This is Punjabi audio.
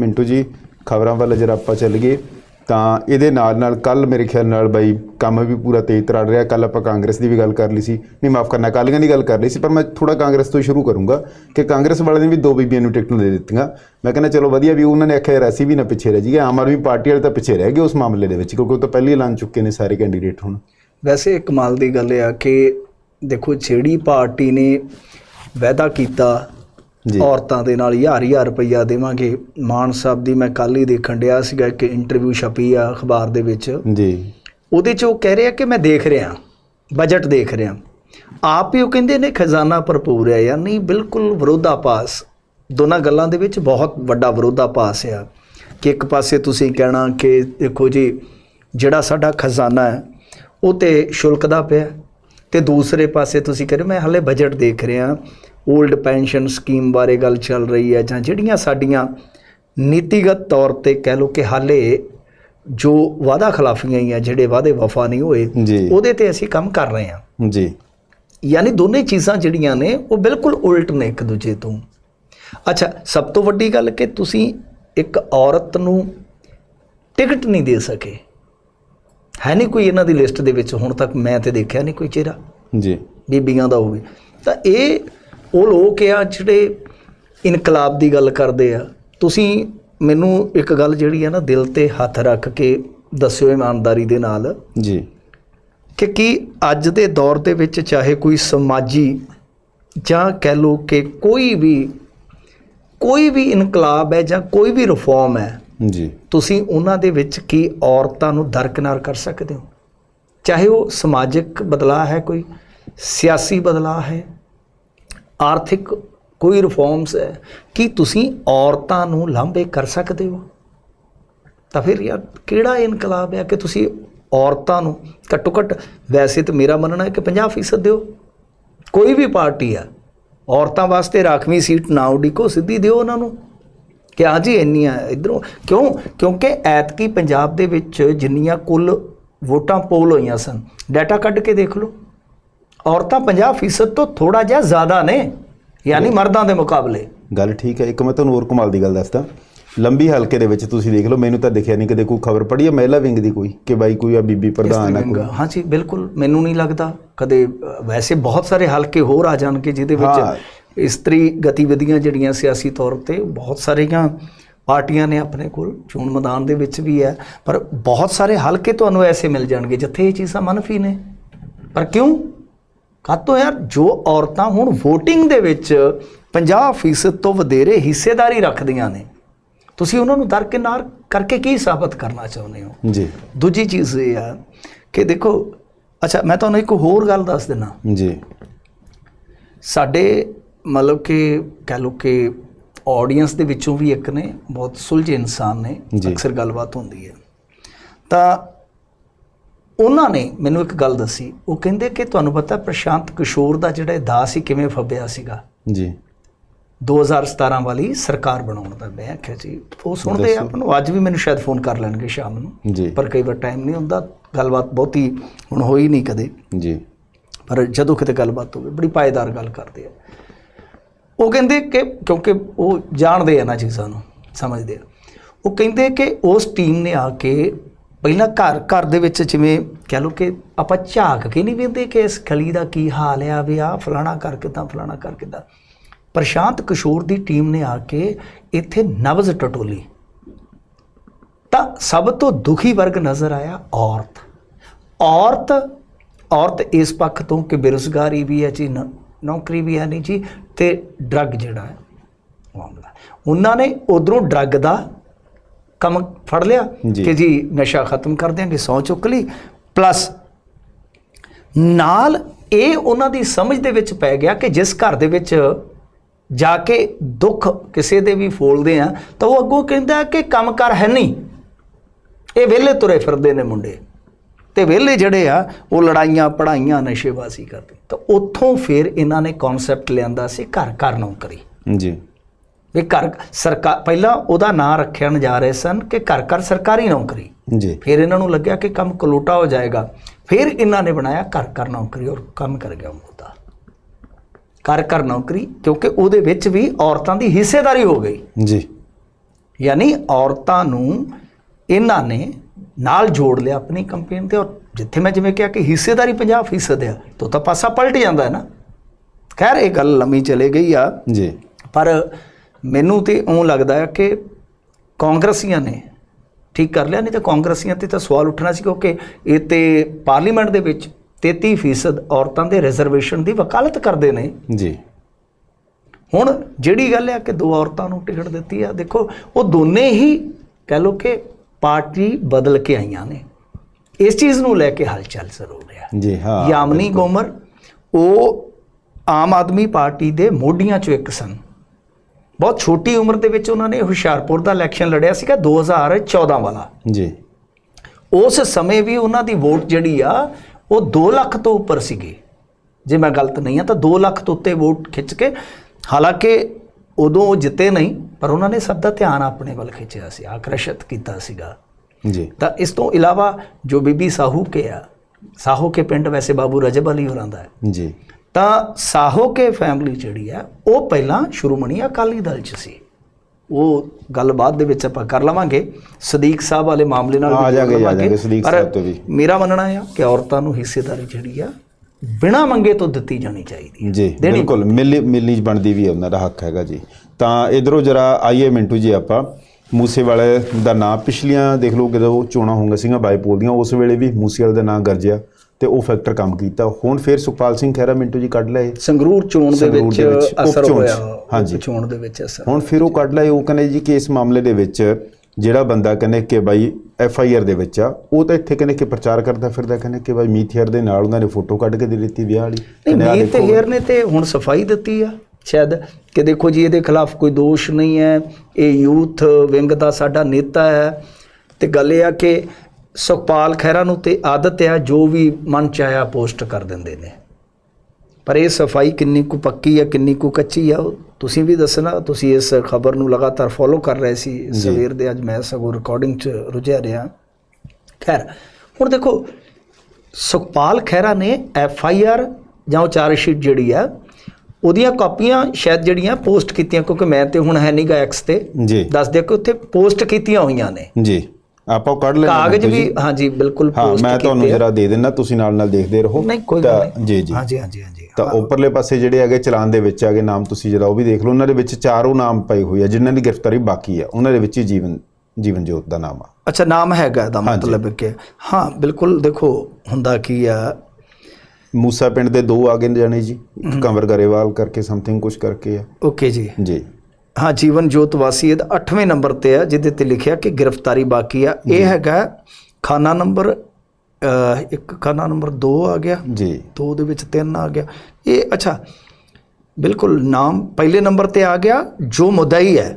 ਮਿੰਟੂ ਜੀ, ਖਬਰਾਂ ਵੱਲ ਜਰਾ ਆਪਾਂ ਚੱਲ ਗਏ ਤਾਂ ਇਹਦੇ ਨਾਲ ਨਾਲ ਕੱਲ ਮੇਰੇ ਖਿਆਲ ਨਾਲ ਬਾਈ ਕੰਮ ਵੀ ਪੂਰਾ ਤੇਜ਼ ਤਰਾੜ ਰਿਹਾ ਕੱਲ ਆਪਾਂ ਕਾਂਗਰਸ ਦੀ ਵੀ ਗੱਲ ਕਰ ਲਈ ਸੀ। ਨਹੀਂ, ਮਾਫ ਕਰਨਾ, ਅਕਾਲੀਆਂ ਦੀ ਗੱਲ ਕਰ ਲਈ ਸੀ, ਪਰ ਮੈਂ ਥੋੜਾ ਕਾਂਗਰਸ ਤੋਂ ਸ਼ੁਰੂ ਕਰੂੰਗਾ ਕਿ ਕਾਂਗਰਸ ਵਾਲਿਆਂ ਨੇ ਵੀ ਦੋ ਬੀਬੀਆਂ ਨੂੰ ਟਿਕਟ ਦੇ ਦਿੱਤੀਆਂ। ਮੈਂ ਕਹਿੰਦਾ, ਚਲੋ ਵਧੀਆ ਵੀ ਉਹਨਾਂ ਨੇ ਆਖਿਆ ਯਾਰ ਅਸੀਂ ਵੀ ਨਾ ਪਿੱਛੇ ਰਹਿ ਜਾਈਏ, ਆਮ ਆਦਮੀ ਪਾਰਟੀ ਵਾਲੇ ਤਾਂ ਪਿੱਛੇ ਰਹਿ ਗਏ ਉਸ ਮਾਮਲੇ ਦੇ ਵਿੱਚ, ਕਿਉਂਕਿ ਉਹ ਤਾਂ ਪਹਿਲੇ ਐਲਾਨ ਚੁੱਕੇ ਨੇ ਸਾਰੇ ਕੈਂਡੀਡੇਟ ਹੁਣ। ਵੈਸੇ ਕਮਾਲ ਦੀ ਗੱਲ ਇਹ ਆ ਕਿ ਦੇਖੋ, ਜਿਹੜੀ ਪਾਰਟੀ ਨੇ ਵਾਅਦਾ ਕੀਤਾ ਔਰਤਾਂ ਦੇ ਨਾਲ ਹਜ਼ਾਰ ਹਜ਼ਾਰ ਰੁਪਈਆ ਦੇਵਾਂਗੇ। ਮਾਨ ਸਾਹਿਬ ਦੀ ਮੈਂ ਕੱਲ ਹੀ ਦੇਖਣ ਡਿਆ ਸੀਗਾ ਕਿ ਇੰਟਰਵਿਊ ਛਪੀ ਆ ਅਖਬਾਰ ਦੇ ਵਿੱਚ। ਜੀ। ਉਹਦੇ 'ਚ ਉਹ ਕਹਿ ਰਿਹਾ ਕਿ ਮੈਂ ਦੇਖ ਰਿਹਾ ਬਜਟ ਦੇਖ ਰਿਹਾ। ਆਪ ਹੀ ਉਹ ਕਹਿੰਦੇ ਨੇ ਖਜ਼ਾਨਾ ਭਰਪੂਰ ਹੈ ਯਾਰ। ਨਹੀਂ ਬਿਲਕੁਲ ਵਿਰੋਧਾਭਾਸ। ਦੋਨਾਂ ਗੱਲਾਂ ਦੇ ਵਿੱਚ ਬਹੁਤ ਵੱਡਾ ਵਿਰੋਧਾਭਾਸ ਆ ਕਿ ਇੱਕ ਪਾਸੇ ਤੁਸੀਂ ਕਹਿਣਾ ਕਿ ਦੇਖੋ ਜੀ ਜਿਹੜਾ ਸਾਡਾ ਖਜ਼ਾਨਾ ਹੈ ਉਹ ਤੇ ਸ਼ੁਲਕਦਾ ਪਿਆ। ਤੇ ਦੂਸਰੇ ਪਾਸੇ ਤੁਸੀਂ ਕਹਿ ਰਹੇ ਹੋ, ਮੈਂ ਹਲੇ ਬਜਟ ਦੇਖ ਰਿਹਾ। 올ਡ ਪੈਨਸ਼ਨ ਸਕੀਮ ਬਾਰੇ ਗੱਲ ਚੱਲ ਰਹੀ ਹੈ ਜਾਂ ਜਿਹੜੀਆਂ ਸਾਡੀਆਂ ਨੀਤੀਗਤ ਤੌਰ ਤੇ ਕਹਿ ਲਓ ਕਿ ਹਾਲੇ ਜੋ ਵਾਅਦਾ ਖਿਲਾਫੀਆਂ ਹੀ ਆ ਜਿਹੜੇ ਵਾਅਦੇ ਵਫਾ ਨਹੀਂ ਹੋਏ ਉਹਦੇ ਤੇ ਅਸੀਂ ਕੰਮ ਕਰ ਰਹੇ ਹਾਂ। ਜੀ। ਯਾਨੀ ਦੋਨੇ ਚੀਜ਼ਾਂ ਜਿਹੜੀਆਂ ਨੇ ਉਹ ਬਿਲਕੁਲ ਉਲਟ ਨੇ ਇੱਕ ਦੂਜੇ ਤੋਂ। ਅੱਛਾ ਸਭ ਤੋਂ ਵੱਡੀ ਗੱਲ ਕਿ ਤੁਸੀਂ ਇੱਕ ਔਰਤ ਨੂੰ ਟਿਕਟ ਨਹੀਂ ਦੇ ਸਕੇ। ਹੈ ਨਹੀਂ ਕੋਈ ਇਹਨਾਂ ਦੀ ਲਿਸਟ ਦੇ ਵਿੱਚ ਹੁਣ ਤੱਕ ਮੈਂ ਤੇ ਦੇਖਿਆ ਨਹੀਂ ਕੋਈ ਚਿਹਰਾ। ਜੀ। ਬੀਬੀਆਂ ਦਾ ਹੋਵੇ। ਤਾਂ ਇਹ ਉਹ ਲੋਕ ਆ ਜਿਹੜੇ ਇਨਕਲਾਬ ਦੀ ਗੱਲ ਕਰਦੇ ਆ। ਤੁਸੀਂ ਮੈਨੂੰ ਇੱਕ ਗੱਲ ਜਿਹੜੀ ਆ ਨਾ ਦਿਲ ਤੇ ਹੱਥ ਰੱਖ ਕੇ ਦੱਸਿਓ ਇਮਾਨਦਾਰੀ ਦੇ ਨਾਲ। ਜੀ। ਕਿ ਕੀ ਅੱਜ ਦੇ ਦੌਰ ਦੇ ਵਿੱਚ ਚਾਹੇ ਕੋਈ ਸਮਾਜੀ ਜਾਂ ਕਹਿ ਲੋ ਕਿ ਕੋਈ ਵੀ ਕੋਈ ਵੀ ਇਨਕਲਾਬ ਹੈ ਜਾਂ ਕੋਈ ਵੀ ਰਿਫਾਰਮ ਹੈ ਜੀ। ਤੁਸੀਂ ਉਹਨਾਂ ਦੇ ਵਿੱਚ ਕੀ ਔਰਤਾਂ ਨੂੰ ਦਰਕਨਾਰ ਕਰ ਸਕਦੇ ਹੋ? ਚਾਹੇ ਉਹ ਸਮਾਜਿਕ ਬਦਲਾਅ ਹੈ ਕੋਈ ਸਿਆਸੀ ਬਦਲਾਅ ਹੈ ਆਰਥਿਕ ਕੋਈ ਰਿਫਾਰਮਸ ਹੈ, ਕਿ ਤੁਸੀਂ ਔਰਤਾਂ ਨੂੰ ਲਾਂਭੇ ਕਰ ਸਕਦੇ ਹੋ? ਤਾਂ ਫਿਰ ਯਾਰ ਕਿਹੜਾ ਇਨਕਲਾਬ ਹੈ ਕਿ ਤੁਸੀਂ ਔਰਤਾਂ ਨੂੰ ਘੱਟੋ ਘੱਟ ਵੈਸੇ ਤਾਂ ਮੇਰਾ ਮੰਨਣਾ ਹੈ ਕਿ 50% ਦਿਓ। ਕੋਈ ਵੀ ਪਾਰਟੀ ਆ ਔਰਤਾਂ ਵਾਸਤੇ ਰਾਖਵੀਂ ਸੀਟ ਨਾ ਉਡੀਕੋ, ਸਿੱਧੀ ਦਿਓ ਉਹਨਾਂ ਨੂੰ ਕਿ ਹਾਂ ਜੀ ਇੰਨੀਆਂ ਇਧਰੋਂ ਕਿਉਂ? ਕਿਉਂਕਿ ਐਤਕੀ ਪੰਜਾਬ ਦੇ ਵਿੱਚ ਜਿੰਨੀਆਂ ਕੁੱਲ ਵੋਟਾਂ ਪੋਲ ਹੋਈਆਂ ਸਨ, ਡਾਟਾ ਕੱਢ ਕੇ ਦੇਖ ਲਓ। ਔਰਤਾਂ 50% ਤੋਂ ਥੋੜਾ ਜਿਹਾ ਜ਼ਿਆਦਾ ਨੇ ਯਾਨੀ ਮਰਦਾਂ ਦੇ ਮੁਕਾਬਲੇ। ਗੱਲ ਠੀਕ ਹੈ ਇੱਕ ਮੈਂ ਤੁਹਾਨੂੰ ਹੋਰ ਕਮਾਲ ਦੀ ਗੱਲ ਦੱਸਦਾ। ਲੰਬੀ ਹਲਕੇ ਦੇ ਵਿੱਚ ਤੁਸੀਂ ਦੇਖ ਲਓ ਮੈਨੂੰ ਤਾਂ ਦਿਖਿਆ ਨਹੀਂ ਕਦੇ ਕੋਈ ਖਬਰ ਪੜ੍ਹੀ ਹੈ ਮਹਿਲਾ ਵਿੰਗ ਦੀ ਕੋਈ ਕਿ ਬਾਈ ਕੋਈ ਆ ਬੀਬੀ ਪ੍ਰਧਾਨ ਹੈ ਕੋਈ। ਹਾਂ ਜੀ ਬਿਲਕੁਲ ਮੈਨੂੰ ਨਹੀਂ ਲੱਗਦਾ। ਕਦੇ ਵੈਸੇ ਬਹੁਤ ਸਾਰੇ ਹਲਕੇ ਹੋਰ ਆ ਜਾਣਗੇ ਜਿਹਦੇ। ਵਿੱਚ ਇਸਤਰੀ ਗਤੀਵਿਧੀਆਂ ਜਿਹੜੀਆਂ ਸਿਆਸੀ ਤੌਰ ਤੇ ਬਹੁਤ ਸਾਰੀਆਂ ਪਾਰਟੀਆਂ ਨੇ ਆਪਣੇ ਕੋਲ ਚੋਣ ਮੈਦਾਨ ਦੇ ਵਿੱਚ ਵੀ ਹੈ। ਪਰ ਬਹੁਤ ਸਾਰੇ ਹਲਕੇ ਤੁਹਾਨੂੰ ਐਸੇ ਮਿਲ ਜਾਣਗੇ ਜਿੱਥੇ ਇਹ ਚੀਜ਼ਾਂ ਮਨਫੀ ਨੇ। ਪਰ ਕਿਉਂ? ਕਾਤੋਂ ਯਾਰ ਜੋ ਔਰਤਾਂ ਹੁਣ VOTING ਦੇ ਵਿੱਚ 50% ਤੋਂ ਵਧੇਰੇ ਹਿੱਸੇਦਾਰੀ ਰੱਖਦੀਆਂ ਨੇ ਤੁਸੀਂ ਉਹਨਾਂ ਨੂੰ ਦਰਕਿਨਾਰ ਕਰਕੇ ਕੀ ਸਾਬਤ ਕਰਨਾ ਚਾਹੁੰਦੇ ਹੋ? ਜੀ। ਦੂਜੀ ਚੀਜ਼ ਇਹ ਆ ਕਿ ਦੇਖੋ ਅੱਛਾ ਮੈਂ ਤੁਹਾਨੂੰ ਇੱਕ ਹੋਰ ਗੱਲ ਦੱਸ ਦਿੰਨਾ। ਜੀ। ਸਾਡੇ ਮਤਲਬ ਕਿ ਕਹ ਲਓ ਕਿ ਆਡੀਅנס ਦੇ ਵਿੱਚੋਂ ਵੀ ਇੱਕ ਨੇ ਬਹੁਤ ਸੁਲਝੇ ਇਨਸਾਨ ਨੇ। ਅਕਸਰ ਗੱਲਬਾਤ ਹੁੰਦੀ ਹੈ। ਤਾਂ ਉਹਨਾਂ ਨੇ ਮੈਨੂੰ ਇੱਕ ਗੱਲ ਦੱਸੀ। ਉਹ ਕਹਿੰਦੇ ਕਿ ਤੁਹਾਨੂੰ ਪਤਾ ਪ੍ਰਸ਼ਾਂਤ ਕਿਸ਼ੋਰ ਦਾ ਜਿਹੜਾ ਦਾਅ ਸੀ ਕਿਵੇਂ ਫੱਬਿਆ ਸੀਗਾ? ਜੀ। 2017 ਵਾਲੀ ਸਰਕਾਰ ਬਣਾਉਣ ਦਾ ਮੈਂ ਆਖਿਆ ਜੀ। ਉਹ ਸੁਣਦੇ ਆ ਆਪਾਂ ਨੂੰ ਅੱਜ ਵੀ ਮੈਨੂੰ ਸ਼ਾਇਦ ਫੋਨ ਕਰ ਲੈਣਗੇ ਸ਼ਾਮ ਨੂੰ। ਪਰ ਕਈ ਵਾਰ ਟਾਈਮ ਨਹੀਂ ਹੁੰਦਾ ਗੱਲਬਾਤ ਬਹੁਤੀ ਹੁਣ ਹੋਈ ਨਹੀਂ ਕਦੇ। ਜੀ। ਪਰ ਜਦੋਂ ਕਿਤੇ ਗੱਲਬਾਤ ਹੋਵੇ ਬੜੀ ਪਾਏਦਾਰ ਗੱਲ ਕਰਦੇ ਆ। ਉਹ ਕਹਿੰਦੇ ਕਿ ਕਿਉਂਕਿ ਉਹ ਜਾਣਦੇ ਆ ਨਾ ਚੀਜ਼ਾਂ ਨੂੰ ਸਮਝਦੇ ਆ। ਉਹ ਕਹਿੰਦੇ ਕਿ ਉਸ ਟੀਮ ਨੇ ਆ ਕੇ ਪਹਿਲਾਂ ਘਰ ਘਰ ਦੇ ਵਿੱਚ ਜਿਵੇਂ ਕਹਿ ਲਓ ਕਿ ਆਪਾਂ ਝਾਕ ਕੇ ਨਹੀਂ ਵੇਂਦੇ ਕਿ ਇਸ ਗਲੀ ਦਾ ਕੀ ਹਾਲ ਆ ਵੀ ਆ ਫਲਾਣਾ ਕਰ ਕਿਦਾਂ ਫਲਾਣਾ ਕਰ ਕਿਦਾਂ ਪ੍ਰਸ਼ਾਂਤ ਕਿਸ਼ੋਰ ਦੀ ਟੀਮ ਨੇ ਆ ਕੇ ਇੱਥੇ ਨਬਜ਼ ਟਟੋਲੀ। ਤਾਂ ਸਭ ਤੋਂ ਦੁਖੀ ਵਰਗ ਨਜ਼ਰ ਆਇਆ ਔਰਤ। ਔਰਤ ਔਰਤ ਇਸ ਪੱਖ ਤੋਂ ਕਿ ਬੇਰੁਜ਼ਗਾਰੀ ਵੀ ਹੈ ਜੀ, ਨ- ਨੌਕਰੀ ਵੀ ਹੈ ਨਹੀਂ ਜੀ, ਤੇ ਡਰੱਗ ਜਿਹੜਾ ਹੈ, ਮਾਮਲਾ। ਉਹਨਾਂ ਨੇ ਉਧਰੋਂ ਡਰੱਗ ਦਾ ਕੰਮ ਫੜ ਲਿਆ। ਕਿ ਜੀ ਨਸ਼ਾ ਖਤਮ ਕਰ ਦਿਆਂਗੇ ਸੌ ਚੁੱਕ ਲਈ। ਪਲੱਸ ਨਾਲ ਇਹ ਉਹਨਾਂ ਦੀ ਸਮਝ ਦੇ ਵਿੱਚ ਪੈ ਗਿਆ ਕਿ ਜਿਸ ਘਰ ਦੇ ਵਿੱਚ ਜਾ ਕੇ ਦੁੱਖ ਕਿਸੇ ਦੇ ਵੀ ਫੋਲਦੇ ਆ ਤਾਂ ਉਹ ਅੱਗੋਂ ਕਹਿੰਦਾ ਕਿ ਕੰਮ ਕਰ ਹੈ ਨਹੀਂ। ਇਹ ਵਿਹਲੇ ਤੁਰੇ ਫਿਰਦੇ ਨੇ ਮੁੰਡੇ। ਤੇ ਵਿਹਲੇ ਜਿਹੜੇ ਆ ਉਹ ਲੜਾਈਆਂ ਪੜਾਈਆਂ ਨਸ਼ੇਬਾਜ਼ੀ ਕਰਦੇ। ਤਾਂ ਉੱਥੋਂ ਫਿਰ ਇਹਨਾਂ ਨੇ ਕਨਸੈਪਟ ਲਿਆਂਦਾ ਸੀ ਘਰ ਘਰ ਨੌਕਰੀ। ਜੀ। ਵੀ ਘਰ ਸਰਕਾਰ ਪਹਿਲਾਂ ਉਹਦਾ ਨਾਂ ਰੱਖਿਆ ਜਾ ਰਹੇ ਸਨ ਕਿ ਘਰ ਘਰ ਸਰਕਾਰੀ ਨੌਕਰੀ। ਜੀ। ਫਿਰ ਇਹਨਾਂ ਨੂੰ ਲੱਗਿਆ ਕਿ ਕੰਮ ਕਲੋਟਾ ਹੋ ਜਾਏਗਾ। ਫਿਰ ਇਹਨਾਂ ਨੇ ਬਣਾਇਆ ਘਰ ਘਰ ਨੌਕਰੀ ਔਰ ਕੰਮ ਕਰ ਗਿਆ ਮੁੱਦਾ ਘਰ ਘਰ ਨੌਕਰੀ ਕਿਉਂਕਿ ਉਹਦੇ ਵਿੱਚ ਵੀ ਔਰਤਾਂ ਦੀ ਹਿੱਸੇਦਾਰੀ ਹੋ ਗਈ। ਜੀ। ਯਾਨੀ ਔਰਤਾਂ ਨੂੰ ਇਹਨਾਂ ਨੇ ਨਾਲ ਜੋੜ ਲਿਆ ਆਪਣੀ ਕੰਪੇਨ ਤੇ ਔਰ ਜਿੱਥੇ ਮੈਂ ਜਿਵੇਂ ਕਿਹਾ ਕਿ ਹਿੱਸੇਦਾਰੀ 50% ਆ ਤਾਂ ਤਾਂ ਪਾਸਾ ਪਲਟ ਜਾਂਦਾ ਹੈ ਨਾ। ਖੈਰ ਇਹ ਗੱਲ ਲੰਮੀ ਚਲੇ ਗਈ ਆ। ਜੀ। ਪਰ ਮੈਨੂੰ ਤੇ ਉਹ ਲੱਗਦਾ ਹੈ ਕਿ ਕਾਂਗਰਸੀਆਂ ਨੇ ਠੀਕ ਕਰ ਲਿਆ ਨਹੀਂ ਤਾਂ ਕਾਂਗਰਸੀਆਂ ਤੇ ਤਾਂ ਸਵਾਲ ਉੱਠਣਾ ਸੀ ਕਿਉਂਕਿ ਇਹ ਤੇ ਪਾਰਲੀਮੈਂਟ ਦੇ ਵਿੱਚ 33% ਔਰਤਾਂ ਦੇ ਰਿਜ਼ਰਵੇਸ਼ਨ ਦੀ ਵਕਾਲਤ ਕਰਦੇ ਨੇ। ਜੀ। ਹੁਣ ਜਿਹੜੀ ਗੱਲ ਹੈ ਕਿ ਦੋ ਔਰਤਾਂ ਨੂੰ ਟਿਕਟ ਦਿੱਤੀ ਆ ਦੇਖੋ ਉਹ ਦੋਨੇ ਹੀ ਕਹਿ ਲੋ ਕਿ ਪਾਰਟੀ ਬਦਲ ਕੇ ਆਈਆਂ ਨੇ। ਇਸ ਚੀਜ਼ ਨੂੰ ਲੈ ਕੇ ਹਲਚਲ ਜ਼ਰੂਰ ਰਿਹਾ ਜੀ ਹਾਂ ਯਾਮਨੀ ਗੋਮਰ ਉਹ ਆਮ ਆਦਮੀ ਪਾਰਟੀ ਦੇ ਮੋਢੀਆਂ ਚੋਂ ਇੱਕ ਸਨ। ਬਹੁਤ ਛੋਟੀ ਉਮਰ ਦੇ ਵਿੱਚ ਉਹਨਾਂ ਨੇ ਹੁਸ਼ਿਆਰਪੁਰ ਦਾ ਇਲੈਕਸ਼ਨ ਲੜਿਆ ਸੀਗਾ 2014 ਵਾਲਾ। ਜੀ। ਉਸ ਸਮੇਂ ਵੀ ਉਹਨਾਂ ਦੀ ਵੋਟ ਜਿਹੜੀ ਆ ਉਹ 2 ਲੱਖ ਤੋਂ ਉੱਪਰ ਸੀਗੀ। ਜੇ ਮੈਂ ਗਲਤ ਨਹੀਂ ਆ ਤਾਂ 2 ਲੱਖ ਤੋਂ ਉੱਤੇ ਵੋਟ ਖਿੱਚ ਕੇ ਹਾਲਾਂਕਿ ਉਦੋਂ ਉਹ ਜਿੱਤੇ ਨਹੀਂ ਪਰ ਉਹਨਾਂ ਨੇ ਸਭ ਦਾ ਧਿਆਨ ਆਪਣੇ ਵੱਲ ਖਿੱਚਿਆ ਸੀ ਆਕਰਸ਼ਿਤ ਕੀਤਾ ਸੀਗਾ। ਜੀ। ਤਾਂ ਇਸ ਤੋਂ ਇਲਾਵਾ ਜੋ ਬੀਬੀ ਸਾਹੂ ਕੇ ਆ ਸਾਹੂ ਕੇ ਪਿੰਡ ਵੈਸੇ ਬਾਬੂ ਰਜਬ ਅਲੀ ਹੋਰਾਂ ਦਾ ਹੈ। ਜੀ। ਤਾਂ ਸਾਹੋ ਕੇ ਫੈਮਿਲੀ ਜਿਹੜੀ ਆ ਉਹ ਪਹਿਲਾਂ ਸ਼੍ਰੋਮਣੀ ਅਕਾਲੀ ਦਲ ਚ ਸੀ। ਉਹ ਗੱਲ ਬਾਅਦ ਦੇ ਵਿੱਚ ਆਪਾਂ ਕਰ ਲਵਾਂਗੇ। ਸਦੀਕ ਸਾਹਿਬ ਵਾਲੇ ਮਾਮਲੇ ਨਾਲ ਆ ਵੀ ਆ ਲਵਾਂਗੇ। ਜਾਗੇ ਸਦੀਕ ਪਰ ਸਾਹਿਬ ਤੋਂ ਵੀ। ਮੇਰਾ ਮੰਨਣਾ ਆ ਕਿ ਔਰਤਾਂ ਨੂੰ ਹਿੱਸੇਦਾਰੀ ਜਿਹੜੀ ਆ ਬਿਨਾਂ ਮੰਗੇ ਤੋਂ ਦਿੱਤੀ ਜਾਣੀ ਚਾਹੀਦੀ ਹੈ। ਜੀ ਬਿਲਕੁਲ। ਮਿਲਣੀ ਚ ਬਣਦੀ ਵੀ ਹੈ ਉਹਨਾਂ ਦਾ ਹੱਕ ਹੈਗਾ ਜੀ। ਤਾਂ ਇਧਰੋਂ ਜਰਾ ਆਈਏ ਮਿੰਟੂ ਜੀ ਆਪਾਂ। ਮੂਸੇ ਵਾਲੇ ਦਾ ਨਾਂ ਪਿਛਲੀਆਂ ਦੇਖ ਲਓ ਜਦੋਂ ਚੋਣਾਂ ਹੋਈਆਂ ਸੀਗੀਆਂ ਬਾਈਪੋਲ ਦੀਆਂ ਉਸ ਵੇਲੇ ਵੀ ਮੂਸੇ ਵਾਲੇ ਦਾ ਨਾਂ ਗਰਜਿਆ ਤੇ ਉਹ ਫੈਕਟਰ ਕੰਮ ਕੀਤਾ। ਹੁਣ ਫਿਰ ਸੁਖਪਾਲ ਸਿੰਘ ਖਹਿਰਾ ਮਿੰਟੂ ਜੀ ਕੱਢ ਲਏ। ਸੰਗਰੂਰ ਚੋਣ ਦੇ ਵਿੱਚ ਅਸਰ ਹੋਇਆ। ਹਾਂਜੀ। ਚੋਣ ਦੇ ਵਿੱਚ ਅਸਰ। ਹੁਣ ਫਿਰ ਉਹ ਕੱਢ ਲਏ। ਉਹ ਕਹਿੰਦੇ ਜੀ ਕਿ ਇਸ ਮਾਮਲੇ ਦੇ ਵਿੱਚ ਜਿਹੜਾ ਬੰਦਾ ਕਹਿੰਦੇ ਕਿ ਬਾਈ ਐਫ ਆਈ ਆਰ ਦੇ ਵਿੱਚ ਆ ਉਹ ਤਾਂ ਇੱਥੇ ਕਹਿੰਦੇ ਕਿ ਪ੍ਰਚਾਰ ਕਰਦਾ ਫਿਰਦਾ ਕਹਿੰਦੇ ਕਿ ਬਾਈ ਮੀਥੀਅਰ ਦੇ ਨਾਲ ਉਹਨਾਂ ਨੇ ਫੋਟੋ ਕੱਢ ਕੇ ਦੇ ਦਿੱਤੀ ਵਿਆਹ ਵਾਲੀ। ਨਹੀਂ। ਹੇਅਰ ਨੇ ਤੇ ਹੁਣ ਸਫ਼ਾਈ ਦਿੱਤੀ ਆ ਸ਼ਾਇਦ ਕਿ ਦੇਖੋ ਜੀ ਇਹਦੇ ਖਿਲਾਫ ਕੋਈ ਦੋਸ਼ ਨਹੀਂ ਹੈ। ਇਹ ਯੂਥ ਵਿੰਗ ਦਾ ਸਾਡਾ ਨੇਤਾ ਹੈ। ਤੇ ਗੱਲ ਇਹ ਆ ਕਿ ਸੁਖਪਾਲ ਖਹਿਰਾ ਨੂੰ ਤੇ ਆਦਤ ਆ ਜੋ ਵੀ ਮਨ ਚ ਆਇਆ ਪੋਸਟ ਕਰ ਦਿੰਦੇ ਨੇ। ਪਰ ਇਹ ਸਫ਼ਾਈ ਕਿੰਨੀ ਕੁ ਪੱਕੀ ਆ ਕਿੰਨੀ ਕੁ ਕੱਚੀ ਆ ਉਹ ਤੁਸੀਂ ਵੀ ਦੱਸਣਾ। ਤੁਸੀਂ ਇਸ ਖਬਰ ਨੂੰ ਲਗਾਤਾਰ ਫੋਲੋ ਕਰ ਰਹੇ ਸੀ। ਸਵੇਰ ਦੇ ਅੱਜ ਮੈਂ ਸਗੋਂ ਰਿਕਾਰਡਿੰਗ ਚ ਰੁਝਿਆ ਰਿਹਾ। ਖੈਰ ਹੁਣ ਦੇਖੋ ਸੁਖਪਾਲ ਖਹਿਰਾ ਨੇ ਐਫ ਆਈ ਆਰ ਜਾਂ ਉਹ ਚਾਰਜ ਸ਼ੀਟ ਜਿਹੜੀ ਆ ਉਹਦੀਆਂ ਕਾਪੀਆਂ ਸ਼ਾਇਦ ਜਿਹੜੀਆਂ ਪੋਸਟ ਕੀਤੀਆਂ ਕਿਉਂਕਿ ਮੈਂ ਤੇ ਹੁਣ ਹੈ ਨਹੀਂਗਾ ਐਕਸ ਤੇ। ਜੀ। ਦੱਸ ਦਿਆ ਕਿ ਉੱਥੇ ਪੋਸਟ ਕੀਤੀਆਂ ਹੋਈਆਂ ਨੇ। ਜੀ। ਆਪਾਂ ਉਹ ਕੱਢ ਲੈਣਾ ਕਾਗਜ਼। ਵੀ ਹਾਂਜੀ ਬਿਲਕੁਲ ਹਾਂ ਮੈਂ ਤੁਹਾਨੂੰ। ਜਰਾ ਦੇ ਦਿੰਦਾ ਤੁਸੀਂ ਨਾਲ ਨਾਲ ਦੇਖਦੇ ਰਹੋ। ਨਹੀਂ ਕੋਈ ਜੀ ਜੀ। ਹਾਂਜੀ ਹਾਂਜੀ ਹਾਂਜੀ। ਤਾਂ ਉੱਪਰਲੇ ਪਾਸੇ ਜਿਹੜੇ ਹੈਗੇ ਚਲਾਨ ਦੇ ਵਿੱਚ ਹੈਗੇ ਨਾਮ ਤੁਸੀਂ ਜਰਾ ਉਹ ਵੀ ਦੇਖ ਲਓ ਉਹਨਾਂ ਦੇ ਵਿੱਚ ਚਾਰੋਂ ਨਾਮ ਪਏ ਹੋਏ ਆ ਜਿਨ੍ਹਾਂ ਦੀ ਗ੍ਰਿਫਤਾਰੀ ਬਾਕੀ ਆ ਉਹਨਾਂ ਦੇ ਵਿੱਚ ਹੀ ਜੀਵਨ ਜੀਵਨ ਜੋਤ ਦਾ ਨਾਮ ਆ। ਅੱਛਾ ਨਾਮ ਹੈਗਾ ਹਾਂਜੀ। ਮਤਲਬ ਕਿ ਹਾਂ ਬਿਲਕੁਲ ਦੇਖੋ ਹੁੰਦਾ ਕੀ ਆ? ਮੂਸਾ ਪਿੰਡ ਦੇ ਦੋ ਆ ਗਏ ਨੇ ਜਾਣੇ ਜੀ ਕੰਵਰ ਗਰੇਵਾਲ ਕਰਕੇ ਸਮਥਿੰਗ ਕੁਝ ਕਰਕੇ ਆ। ਓਕੇ ਜੀ। ਜੀ। ਹਾਂ ਜੀਵਨ ਜੋਤ ਵਾਸੀ ਇਹਦਾ 8ਵੇਂ ਨੰਬਰ ਤੇ ਆ ਜਿਹਦੇ ਤੇ ਲਿਖਿਆ ਕਿ ਗ੍ਰਿਫਤਾਰੀ ਬਾਕੀ ਆ ਇਹ ਹੈਗਾ ਖਾਨਾ ਨੰਬਰ ਇੱਕ ਖਾਨਾ ਨੰਬਰ 2 ਆ ਗਿਆ। ਜੀ। 2 ਦੇ ਵਿੱਚ 3 ਆ ਗਿਆ। ਇਹ ਅੱਛਾ ਬਿਲਕੁਲ ਨਾਮ ਪਹਿਲੇ ਨੰਬਰ ਤੇ ਆ ਗਿਆ ਜੋ ਮੁਦਈ ਹੈ।